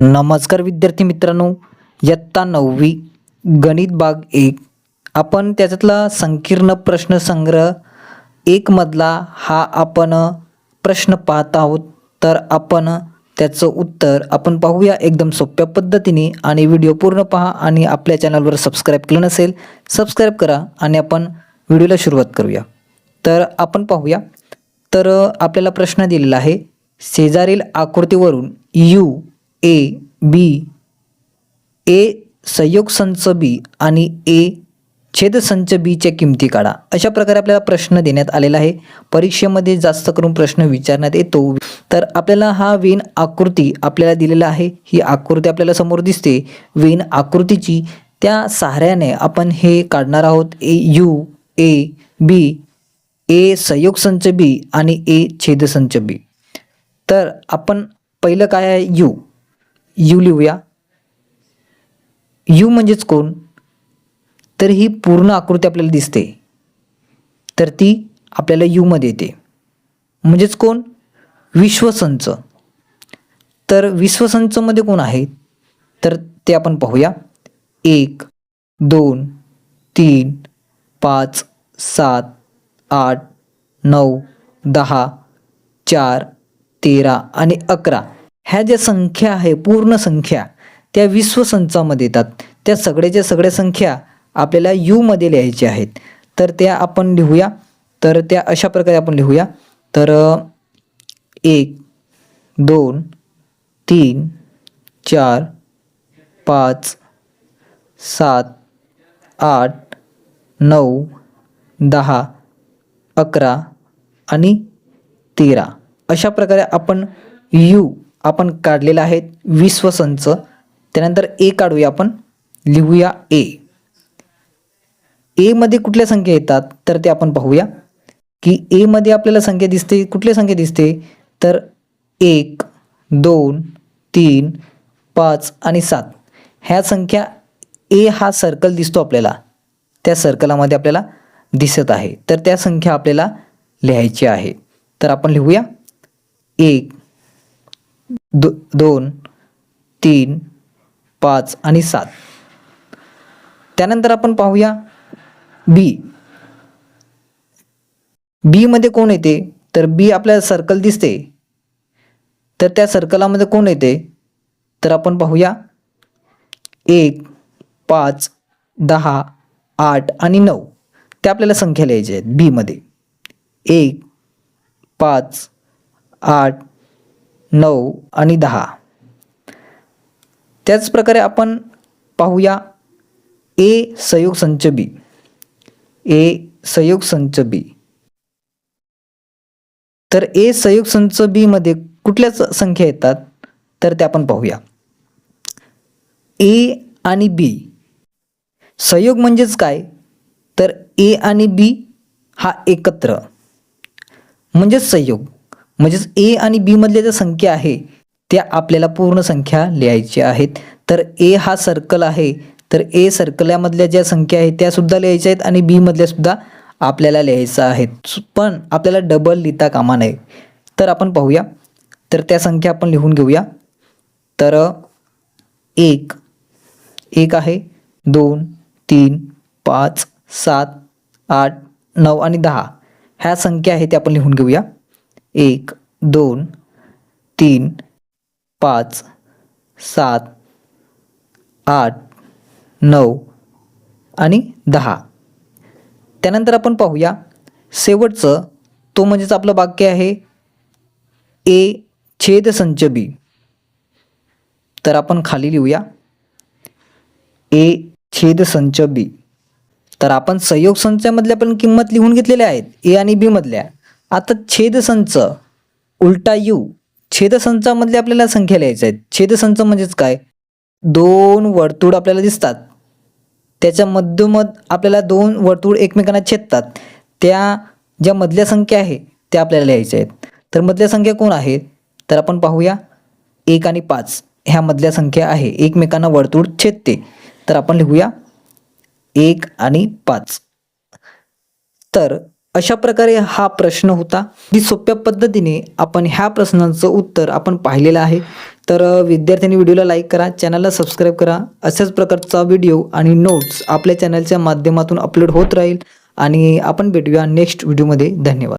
नमस्कार विद्यार्थी मित्रांनो इयत्ता नववी गणित भाग एक. आपण त्याच्यातला संकीर्ण प्रश्नसंग्रह एकमधला हा आपण प्रश्न पाहत आहोत. तर आपण त्याचं उत्तर आपण पाहूया एकदम सोप्या पद्धतीने आणि व्हिडिओ पूर्ण पहा आणि आपल्या चॅनलवर सबस्क्राईब केलं नसेल सबस्क्राईब करा आणि आपण व्हिडिओला सुरुवात करूया. तर आपण पाहूया. तर आपल्याला प्रश्न दिलेला आहे शेजारील आकृतीवरून यू ए बी ए संयोग संच बी आणि ए छेदसंच बीच्या किमती काढा. अशा प्रकारे आपल्याला प्रश्न देण्यात आलेला आहे. परीक्षेमध्ये जास्त करून प्रश्न विचारण्यात येतो. तर आपल्याला हा वेन आकृती आपल्याला दिलेला आहे. ही आकृती आपल्याला समोर दिसते. वेन आकृतीची त्या सहाऱ्याने आपण हे काढणार आहोत. ए यू ए बी ए संयोग संच बी आणि ए छेदसंच बी तर आपण पहिलं काय आहे? यू यू लिहूया. यू म्हणजेच कोण? तर ही पूर्ण आकृती आपल्याला दिसते. तर ती आपल्याला यूमध्ये येते. म्हणजेच कोण? विश्वसंच. तर विश्वसंचमध्ये कोण आहे? तर ते आपण पाहूया. एक दोन तीन पाच सात आठ नऊ दहा चार तेरा आणि अकरा. ह्या ज्या संख्या आहे पूर्ण संख्या त्या विश्वसंचामध्ये येतात. त्या सगळ्याच्या सगळ्या संख्या आपल्याला यूमध्ये लिहायच्या आहेत. तर त्या आपण लिहूया. तर त्या अशा प्रकारे आपण लिहूया. तर एक दोन तीन चार पाच सात आठ नऊ दहा अकरा आणि तेरा. अशा प्रकारे आपण यू आपण काढलेलं आहे विश्वसंच. त्यानंतर ए काढूया आपण. लिहूया ए एमध्ये कुठल्या संख्या येतात? तर ते आपण पाहूया. की एमध्ये आपल्याला संख्या दिसते. कुठल्या संख्या दिसते? तर एक दोन तीन पाच आणि सात. ह्या संख्या ए हा सर्कल दिसतो आपल्याला. त्या सर्कलामध्ये आपल्याला दिसत आहे. तर त्या संख्या आपल्याला लिहायची आहे. तर आपण लिहूया. एक दो दोन तीन पाच आणि सात. त्यानंतर आपण पाहूया बी. बी मध्ये कोण येते? तर बी आपल्याला सर्कल दिसते. तर त्या सर्कलामध्ये कोण येते? तर आपण पाहूया एक पाच दहा आठ आणि नऊ. त्या आपल्याला संख्या लिहायच्या आहेत बीमध्ये एक पाच आठ नऊ आणि दहा. त्याचप्रकारे आपण पाहूया ए संयोग संच बी. ए संयोग संच बी. तर ए संयोग संच बी मध्ये कुठल्या संख्या येतात? तर ते आपण पाहूया. ए आणि बी. संयोग म्हणजेच काय? तर ए आणि बी हा एकत्र. म्हणजेच संयोग. म्हणजेच ए आणि बी मधल्या ज्या संख्या आहे त्या आपल्याला पूर्ण संख्या लिहायच्या आहेत. तर ए हा सर्कल आहे तर ए सर्कलामधल्या ज्या संख्या आहेत त्या सुद्धा लिहायच्या आहेत आणि बी मधल्या सुद्धा आपल्याला लिहायचं आहेत. पण आपल्याला डबल लिहिता कामा नये. तर आपण पाहूया. तर त्या संख्या आपण लिहून घेऊया. तर एक. एक आहे. दोन तीन पाच सात आठ नऊ आणि दहा. ह्या संख्या आहेत त्या आपण लिहून घेऊया. एक दोन तीन पाच सात आठ नऊ आणि दहा. त्यानंतर आपण पाहूया. शेवटचं तो म्हणजेच आपलं वाक्य आहे ए छेद संच बी. तर आपण खाली लिहूया. ए छेद संच बी. तर आपण संयोग संचामधल्या पण किंमत लिहून घेतलेल्या आहेत ए आणि बी मधल्या. आता छेदसंच उलटा यू. छेदसंचामधल्या आपल्याला संख्या लिहायच्या आहेत. छेदसंच म्हणजेच काय? दोन वर्तुळ आपल्याला दिसतात. त्याच्या मध्यमध आपल्याला दोन वर्तुळ एकमेकांना छेदतात. त्या ज्या मधल्या संख्या आहे त्या आपल्याला लिहायच्या आहेत. तर मधल्या संख्या कोण आहेत तर आपण पाहूया. एक आणि पाच ह्या मधल्या संख्या आहे. एकमेकांना वर्तुळ छेदते. तर आपण लिहूया. एक आणि पाच. तर अशा प्रकारे हा प्रश्न होता जी सोप्या पद्धतीने आपण ह्या प्रश्नाचं उत्तर आपण पाहिलेलं आहे. तर विद्यार्थ्यांनी व्हिडिओला लाईक करा चॅनलला सबस्क्राईब करा. अशाच प्रकारचा व्हिडिओ आणि नोट्स आपल्या चॅनलच्या माध्यमातून अपलोड होत राहील. आणि आपण भेटूया नेक्स्ट व्हिडिओमध्ये धन्यवाद.